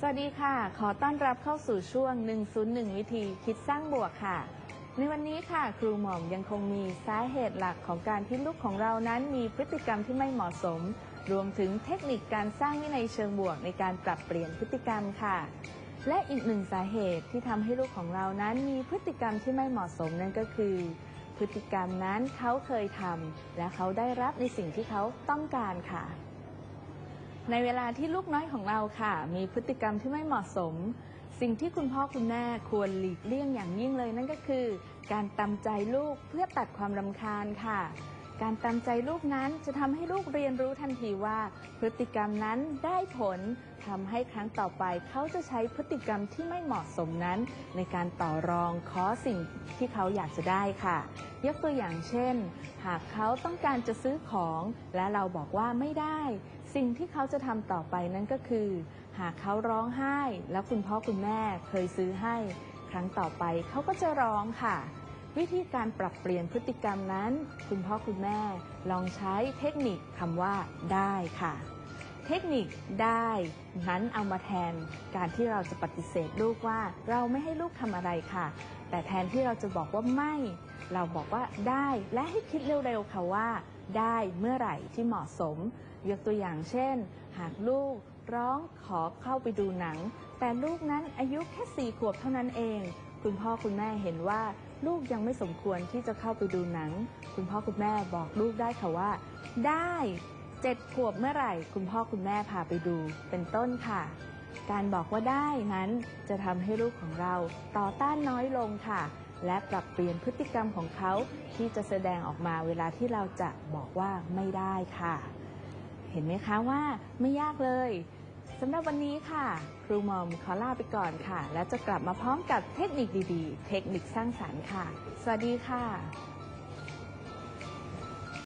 สวัสดีค่ะ ขอต้อนรับเข้าสู่ช่วง 101 วิธีคิดสร้างบวกค่ะ ในวันนี้ค่ะ ครูหม่อมยังคงมีสาเหตุหลักของการที่ลูกของเรานั้นมีพฤติกรรมที่ไม่เหมาะสม รวมถึงเทคนิคการสร้างวินัยเชิงบวกในการปรับเปลี่ยนพฤติกรรมค่ะ และอีกหนึ่งสาเหตุที่ทำให้ลูกของเรานั้นมีพฤติกรรมที่ไม่เหมาะสมนั่นก็คือ พฤติกรรมนั้นเขาเคยทำและเขาได้รับในสิ่งที่เขาต้องการค่ะ ในเวลาที่ลูกน้อยของเราค่ะ มีพฤติกรรมที่ไม่เหมาะสม สิ่งที่คุณพ่อคุณแม่ควรหลีกเลี่ยงอย่างยิ่งเลยนั่นก็คือ การตามใจลูกเพื่อตัดความรำคาญค่ะ การตามใจลูกนั้นจะทำให้ลูกเรียนรู้ทันทีว่า พฤติกรรมนั้นได้ผลทำให้ครั้งต่อไปเขาจะใช้พฤติกรรมที่ไม่เหมาะสมนั้น ในการต่อรองขอสิ่งที่เขาอยากจะได้ค่ะ ยกตัวอย่างเช่น หากเขาต้องการจะซื้อของ และเราบอกว่าไม่ได้ สิ่งที่เขาจะทำต่อไปนั้นก็คือ หากเขาร้องไห้ แล้วคุณพ่อคุณแม่เคยซื้อให้ ครั้งต่อไปเขาก็จะร้องค่ะ วิธีการปรับเปลี่ยนพฤติกรรมนั้น คุณพ่อคุณแม่ลองใช้เทคนิคคำว่าได้ค่ะ เทคนิคได้นั้นเอามาแทนการที่เราจะปฏิเสธลูกว่าเราไม่ให้ลูกทำอะไรค่ะ แต่แทนที่เราจะบอกว่าไม่ เราบอกว่าได้และให้คิดเร็วๆค่ะว่า ได้เมื่อไหร่ที่เหมาะสม ยกตัวอย่างเช่น หากลูกร้องขอเข้าไปดูหนัง แต่ลูกนั้นอายุแค่สี่ขวบเท่านั้นเอง คุณพ่อคุณแม่เห็นว่า ลูกยังไม่สมควรที่จะเข้าไปดูหนัง คุณพ่อคุณแม่บอกลูกได้ค่ะว่า ได้เจ็ดขวบเมื่อไหร่ คุณพ่อคุณแม่พาไปดูเป็นต้นค่ะ การบอกว่าได้นั้นจะทำให้ลูกของเราต่อต้านน้อยลงค่ะ และปรับเปลี่ยนพฤติกรรมของเขาที่จะแสดงออกมาเวลาที่เราจะบอกว่าไม่ได้ค่ะ เห็นไหมคะว่าไม่ยากเลย สำหรับวันนี้ค่ะ ครูมอมขอลาไปก่อนค่ะ แล้วจะกลับมาพร้อมกับเทคนิคดีๆ เทคนิคสร้างสรรค์ค่ะ สวัสดีค่ะ